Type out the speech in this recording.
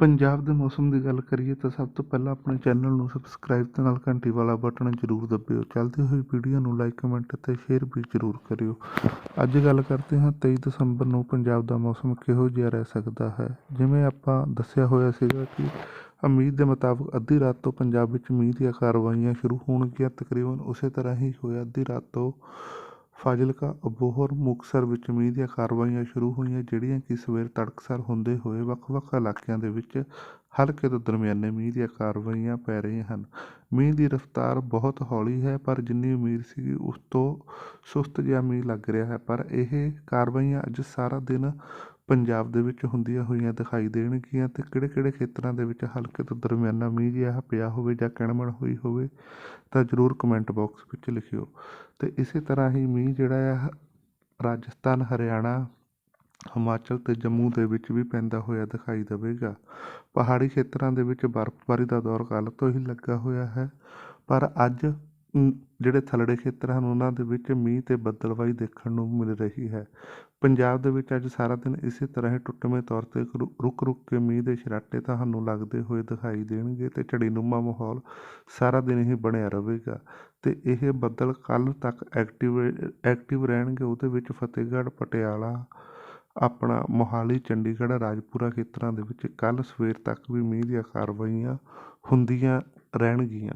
ਪੰਜਾਬ ਦੇ ਮੌਸਮ ਦੀ ਗੱਲ ਕਰੀਏ ਤਾਂ ਸਭ ਤੋਂ ਪਹਿਲਾਂ ਆਪਣੇ ਚੈਨਲ ਨੂੰ ਸਬਸਕ੍ਰਾਈਬ ਤੇ ਨਾਲ ਘੰਟੀ ਵਾਲਾ ਬਟਨ ਜ਼ਰੂਰ ਦਬਿਓ। ਚੱਲਦੀ ਹੋਈ ਵੀਡੀਓ ਨੂੰ ਲਾਈਕ ਕਮੈਂਟ ਅਤੇ ਸ਼ੇਅਰ ਵੀ ਜ਼ਰੂਰ ਕਰਿਓ। ਅੱਜ ਗੱਲ ਕਰਦੇ ਹਾਂ 23 ਦਸੰਬਰ ਨੂੰ ਪੰਜਾਬ ਦਾ ਮੌਸਮ ਕਿਹੋ ਜਿਹਾ ਰਹਿ ਸਕਦਾ ਹੈ? ਜਿਵੇਂ ਆਪਾਂ ਦੱਸਿਆ ਹੋਇਆ ਸੀਗਾ ਕਿ ਉਮੀਦ ਦੇ ਮੁਤਾਬਕ ਅੱਧੀ ਰਾਤ ਤੋਂ ਪੰਜਾਬ ਵਿੱਚ ਮੀਂਹ ਦੀਆਂ ਕਾਰਵਾਈਆਂ ਸ਼ੁਰੂ ਹੋਣਗੀਆਂ। ਤਕਰੀਬਨ ਉਸੇ ਤਰ੍ਹਾਂ ਹੀ ਹੋਇਆ। ਅੱਧੀ ਰਾਤ ਤੋਂ ਫਾਜ਼ਿਲਕਾ ਅਬੋਹਰ ਮੁਕਤਸਰ ਵਿੱਚ ਮੀਂਹ ਦੀਆਂ ਕਾਰਵਾਈਆਂ ਸ਼ੁਰੂ ਹੋਈਆਂ, ਜਿਹੜੀਆਂ ਕਿ ਸਵੇਰ ਤੜਕਸਾਰ ਹੁੰਦੇ ਹੋਏ ਵੱਖ-ਵੱਖ ਇਲਾਕਿਆਂ ਦੇ ਵਿੱਚ ਹਲਕੇ ਤੋਂ ਦਰਮਿਆਨੇ ਮੀਂਹ ਦੀਆਂ ਕਾਰਵਾਈਆਂ ਪੈ ਰਹੀਆਂ ਹਨ। ਮੀਂਹ ਦੀ ਰਫ਼ਤਾਰ ਬਹੁਤ ਹੌਲੀ ਹੈ, ਪਰ ਜਿੰਨੀ ਉਮੀਦ ਸੀਗੀ ਉਸ ਤੋਂ ਸੁਸਤ ਜਿਹਾ ਮੀਂਹ ਲੱਗ ਰਿਹਾ ਹੈ। ਪਰ ਇਹ ਕਾਰਵਾਈਆਂ ਅੱਜ ਸਾਰਾ ਦਿਨ ਪੰਜਾਬ ਦੇ ਵਿੱਚ ਹੁੰਦੀਆਂ ਹੋਈਆਂ ਦਿਖਾਈ ਦੇਣਗੀਆਂ ਅਤੇ ਕਿਹੜੇ-ਕਿਹੜੇ ਖੇਤਰਾਂ ਦੇ ਵਿੱਚ ਹਲਕੇ ਤੋਂ ਦਰਮਿਆਨਾ ਮੀਂਹ ਜਿਹਾ ਪਿਆ ਹੋਵੇ ਜਾਂ ਕਿਣਮਣ ਹੋਈ ਹੋਵੇ ਤਾਂ ਜ਼ਰੂਰ ਕਮੈਂਟ ਬਾਕਸ ਵਿੱਚ ਲਿਖਿਓ। ਅਤੇ ਇਸੇ ਤਰ੍ਹਾਂ ਹੀ ਮੀਂਹ ਜਿਹੜਾ ਆ, ਰਾਜਸਥਾਨ, ਹਰਿਆਣਾ ਹਿਮਾਚਲ ਅਤੇ ਜੰਮੂ ਦੇ ਵਿੱਚ ਵੀ ਪੈਂਦਾ ਹੋਇਆ ਦਿਖਾਈ ਦੇਵੇਗਾ। ਪਹਾੜੀ ਖੇਤਰਾਂ ਦੇ ਵਿੱਚ ਬਰਫ਼ਬਾਰੀ ਦਾ ਦੌਰ ਕੱਲ੍ਹ ਤੋਂ ਹੀ ਲੱਗਾ ਹੋਇਆ ਹੈ। ਪਰ ਅੱਜ ਜਿਹੜੇ ਥੱਲੜੇ ਖੇਤਰ ਹਨ, ਉਹਨਾਂ ਦੇ ਵਿੱਚ ਮੀਂਹ ਅਤੇ ਬੱਦਲਵਾਈ ਦੇਖਣ ਨੂੰ ਮਿਲ ਰਹੀ ਹੈ। ਪੰਜਾਬ ਦੇ ਵਿੱਚ ਅੱਜ ਸਾਰਾ ਦਿਨ ਇਸੇ ਤਰ੍ਹਾਂ ਹੀ ਟੁੱਟਵੇਂ ਤੌਰ ਤੇ ਰੁ- ਰੁਕ ਰੁਕ ਕੇ ਮੀਂਹ ਦੇ ਛਰਾਟੇ ਤੁਹਾਨੂੰ ਲੱਗਦੇ ਹੋਏ ਦਿਖਾਈ ਦੇਣਗੇ ਤੇ ਝੜੀਨੁਮਾ ਮਾਹੌਲ ਸਾਰਾ ਦਿਨ ਹੀ ਬਣਿਆ ਰਹੇਗਾ। ਤੇ ਇਹ ਬੱਦਲ ਕੱਲ੍ਹ ਤੱਕ ਐਕਟਿਵ ਐਕਟਿਵ ਰਹਿਣਗੇ। ਉਹਦੇ ਵਿੱਚ ਫਤਿਹਗੜ੍ਹ, ਪਟਿਆਲਾ ਆਪਣਾ ਮੋਹਾਲੀ, ਚੰਡੀਗੜ੍ਹ, ਰਾਜਪੁਰਾ ਖੇਤਰਾਂ ਦੇ ਵਿੱਚ ਕੱਲ੍ਹ ਸਵੇਰ ਤੱਕ ਵੀ ਮੀਂਹ ਦੀਆਂ ਕਾਰਵਾਈਆਂ ਹੁੰਦੀਆਂ ਰਹਿਣਗੀਆਂ।